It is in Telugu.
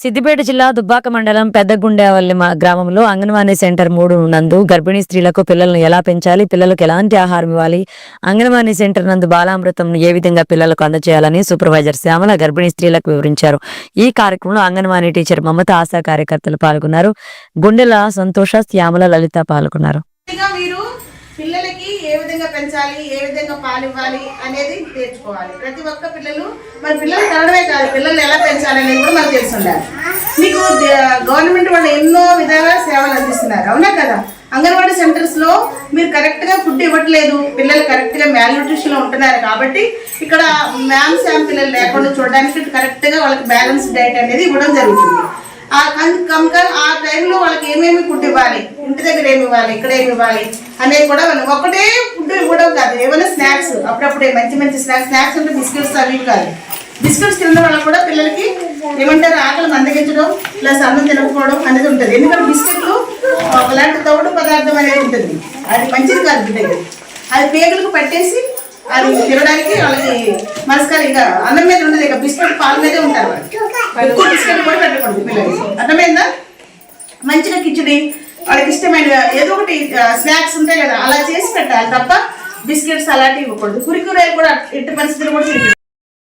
సిద్దిపేట జిల్లా దుబ్బాక మండలం పెద్దగుండేవల్లి గ్రామంలో అంగన్వాడీ సెంటర్ మూడు నందు గర్భిణీ స్త్రీలకు పిల్లలను ఎలా పెంచాలి పిల్లలకు ఎలాంటి ఆహారం ఇవ్వాలి అంగన్వాడీ సెంటర్ నందు బాలామృతం ఏ విధంగా పిల్లలకు అందజేయాలని సూపర్వైజర్ శ్యామల గర్భిణీ స్త్రీలకు వివరించారు. ఈ కార్యక్రమంలో అంగన్వాడీ టీచర్ మమత ఆశా కార్యకర్తలు పాల్గొన్నారు. గుండెల సంతోష శ్యామల లలిత పాల్గొన్నారు. మీరు పిల్లలకి ఏ విధంగా పెంచాలి ఏ విధంగా పాలివ్వాలి అనేది నేర్చుకోవాలి. ప్రతి ఒక్క పిల్లలు మన పిల్లలు కనడమే కాదు పిల్లల్ని ఎలా పెంచాలి అనేది కూడా మనకు తెలిసి ఉండాలి. మీకు గవర్నమెంట్ వాళ్ళు ఎన్నో విధాల సేవలు అందిస్తున్నారు. అవునా కదా? అంగన్వాడీ సెంటర్స్లో మీరు కరెక్ట్గా ఫుడ్ ఇవ్వట్లేదు పిల్లలు కరెక్ట్గా మ్యాల్ న్యూట్రిషన్లో ఉంటున్నారు కాబట్టి ఇక్కడ మ్యామ్ శామ్ పిల్లలు లేకుండా చూడడానికి కరెక్ట్గా వాళ్ళకి బ్యాలెన్స్ డైట్ అనేది ఇవ్వడం జరుగుతుంది. ఆ కం- కనుక ఆ టైంలో వాళ్ళకి ఏమేమి ఫుడ్ ఇవ్వాలి? ఇంటి దగ్గర ఏమి ఇవ్వాలి ఇక్కడ ఏమి ఇవ్వాలి అనేది కూడా మనం ఒకటే ఫుడ్ ఇవ్వడం కాదు ఏమైనా స్నాక్స్ అప్పుడప్పుడే మంచి మంచి స్నాక్స్ స్నాక్స్ అంటే బిస్కెట్స్ అవి కాదు బిస్కెట్స్ తినడం వల్ల కూడా పిల్లలకి ఏమంటారు ఆకలి మందగించడం ప్లస్ అన్నం తినకపోవడం అనేది ఉంటుంది. ఎందుకంటే బిస్కెట్లు ఒకలాంటి తౌడు పదార్థం అనేది ఉంటుంది. అది మంచిది కాదు బిడ్డకి. అది పేగులకు పట్టేసి అది తినడానికి వాళ్ళకి మనసుకాలి ఇక అన్నం మీద ఉండదు ఇక బిస్కెట్ పాల మీదే ఉంటారు వాళ్ళు. ఎక్కువ బిస్కెట్ కూడా పెట్టకూడదు పిల్లలకి. అర్థమైందా? మంచిగా కిచడి వాళ్ళకి ఇష్టమైన ఏదో ఒకటి స్నాక్స్ ఉంటాయి కదా అలా చేసి పెట్టాలి తప్ప బిస్కెట్స్ అలాంటివి ఇవ్వకూడదు. కురికూరలు కూడా ఎట్టి పరిస్థితులు కూడా